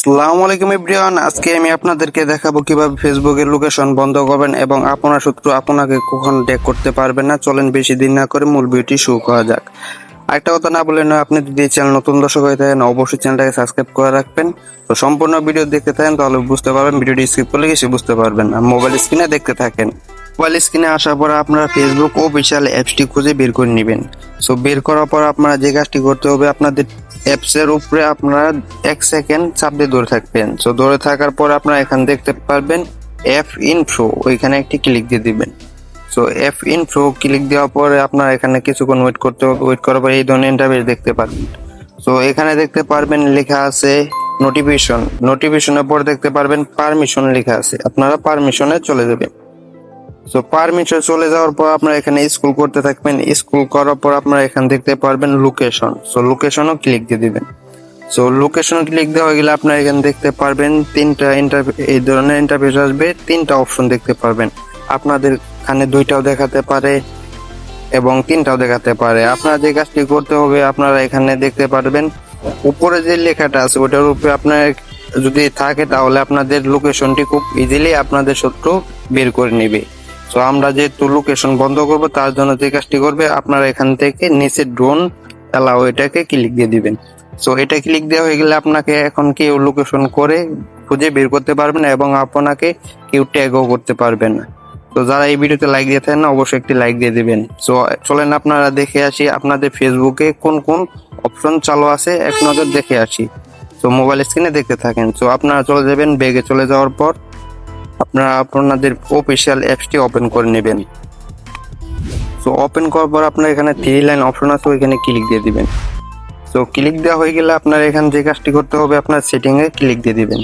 আসসালামু আলাইকুম এভরিওয়ান। আজকে আমি আপনাদেরকে দেখাবো কীভাবে ফেসবুকের লোকেশন বন্ধ করবেন এবং আপনার শত্রু আপনাকে কখন ট্যাগ করতে পারবে না। চলেন বেশি দিন না করে মূল ভিডিওটি শুরু করা যাক। আরেকটা কথা না বলে নয়, আপনি যদি চ্যানেল নতুন দর্শক হয়ে থাকেন, অবশ্যই চ্যানেলটাকে সাবস্ক্রাইব করে রাখবেন। তো সম্পূর্ণ ভিডিও দেখতে থাকেন, তাহলে বুঝতে পারবেন, ভিডিওটি স্কিপ করলে কিছু বুঝতে পারবেন না। মোবাইল স্ক্রিনে দেখতে থাকেন। মোবাইল স্ক্রিনে আসার পর আপনারা ফেসবুক অফিসিয়াল অ্যাপসটি খুঁজে বের করে নেবেন। সো বের করার পর আপনারা যে কাজটি করতে হবে, আপনাদের অ্যাপস এর উপরে আপনারা এক সেকেন্ড চাপ দিয়ে ধরে থাকবেন। সো ধরে থাকার পর আপনারা এখানে দেখতে পারবেন অ্যাপ ইনফো ওইখানে একটি ক্লিক দিয়ে দিবেন। সো অ্যাপ ইনফো ক্লিক দেওয়ার পরে আপনার এখানে কিছুক্ষণ ওয়েট করতে হবে। ওয়েট করার পরে এই ধরনের ইন্টারভিউ দেখতে পারবেন। সো এখানে দেখতে পারবেন লেখা আছে নোটিফিকেশন নোটিফিকেশনের পর দেখতে পারবেন পারমিশন লেখা আছে। আপনারা পারমিশনে চলে যাবেন। সো পারমিশন চলে যাওয়ার পর আপনারা এখানে স্কুল করতে থাকবেন। স্কুল করার পর আপনারা এখানে দেখতে পারবেন লোকেশন সো লোকেশনও ক্লিক দিয়ে দিবেন। সো লোকেশন ক্লিক দেওয়া গেলে আপনারা এখানে দেখতে পারবেন তিনটা ইন্টারভিউ এই ধরনের ইন্টারভিউ আসবে। তিনটা অপশন দেখতে পারবেন। আপনাদের এখানে দুইটাও দেখাতে পারে এবং তিনটাও দেখাতে পারে। আপনারা যে কাজটি করতে হবে, আপনারা এখানে দেখতে পারবেন। উপরে যে লেখাটা আছে, ওটার উপরে আপনার যদি থাকে তাহলে আপনাদের লোকেশনটি খুব ইজিলি আপনাদের শত্রু বের করে নেবে। তো আমরা যেহেতু লোকেশন বন্ধ করব, তার জন্য যে কাজটি করবে, আপনারা এখান থেকে নিচে ড্রোন এলাও এটাকে ক্লিক দিয়ে দিবেন। সো এটা ক্লিক দেওয়া হয়ে গেলে আপনাকে এখন কেউ লোকেশন করে খুঁজে বের করতে পারবেন এবং আপনাকে কেউ ট্যাগও করতে পারবেন না। তো যারা এই ভিডিওতে লাইক দিয়ে থাকেন, অবশ্যই একটি লাইক দিয়ে দিবেন। সো চলেন আপনারা দেখে আসি আপনাদের ফেসবুকে কোন কোন অপশন চালু আছে। এক নজর দেখে আসি। তো মোবাইল স্ক্রিনে দেখতে থাকেন। তো আপনারা চলে যাবেন বেগে চলে যাওয়ার পর আপনারা আপনাদের অফিসিয়াল অ্যাপসটি ওপেন করে নেবেন। সো ওপেন করার পর আপনার এখানে থ্রি লাইন অপশন আছে, ওইখানে ক্লিক দিয়ে দিবেন। সো ক্লিক দেওয়া হয়ে গেলে আপনার এখানে যে কাজটি করতে হবে, আপনার সেটিং এ ক্লিক দিয়ে দিবেন।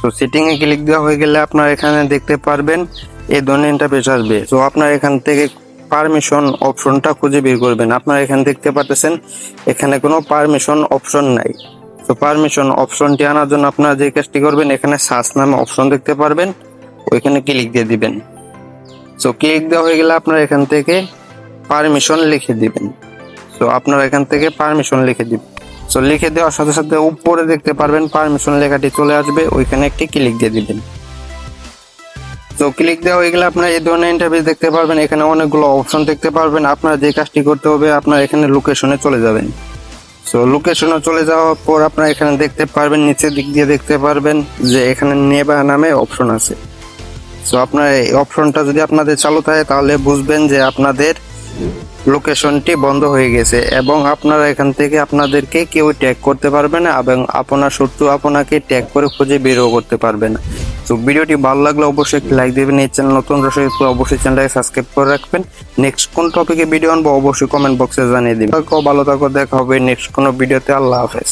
তো সেটিংয়ে ক্লিক দেওয়া হয়ে গেলে আপনার এখানে দেখতে পারবেন এই ধরনের ইন্টারফেস আসবে। সো আপনার এখান থেকে পারমিশন অপশনটা খুঁজে বের করবেন। আপনারা এখানে দেখতে পাচ্ছেন এখানে কোনো পারমিশন অপশন নাই। তো পারমিশন অপশনটি আনার জন্য আপনারা যে কাজটি করবেন, এখানে সার্চ নামে অপশন দেখতে পারবেন। ওইখানে ক্লিক দিয়ে দিবেন। সো ক্লিক দেওয়া হয়ে গেলে আপনারা এখান থেকে পারমিশন লিখে দিবেন। তো আপনারা এখান থেকে পারমিশন লিখে দিবেন। সো লিখে দেওয়ার সাথে সাথে উপরে দেখতে পারবেন পারমিশন লেখাটি চলে আসবে, ওইখানে একটি ক্লিক দিয়ে দিবেন। তো ক্লিক দেওয়া হয়ে গেলে আপনারা এই ধরনের ইন্টারভিউ দেখতে পারবেন। এখানে অনেকগুলো অপশন দেখতে পারবেন। আপনারা যে কাজটি করতে হবে, আপনারা এখানে লোকেশনে চলে যাবেন। সো লোকেশনে চলে যাওয়ার পর আপনারা এখানে দেখতে পারবেন, নিচের দিক দিয়ে দেখতে পারবেন যে এখানে নেবা নামে অপশন আছে। সো আপনার এই অপশনটা যদি আপনাদের চালু থাকে, তাহলে বুঝবেন যে আপনাদের লোকেশনটি বন্ধ হয়ে গেছে এবং আপনারা এখান থেকে আপনাদেরকে কেউ ট্যাগ করতে পারবে না এবং আপনার শত্রু আপনাকে ট্যাগ করে খুঁজে বেরও করতে পারবে না। তো ভিডিওটি ভালো লাগলে অবশ্যই একটি লাইক দেবেন, এই চ্যানেল নতুন হলে অবশ্যই চ্যানেলটাকে সাবস্ক্রাইব করে রাখবেন। নেক্সট কোন টপিকে ভিডিও আনব, অবশ্যই কমেন্ট বক্সে জানিয়ে দিবেন। ভালো থাকো দেখা হবে নেক্সট কোনো ভিডিওতে আল্লাহ হাফেজ।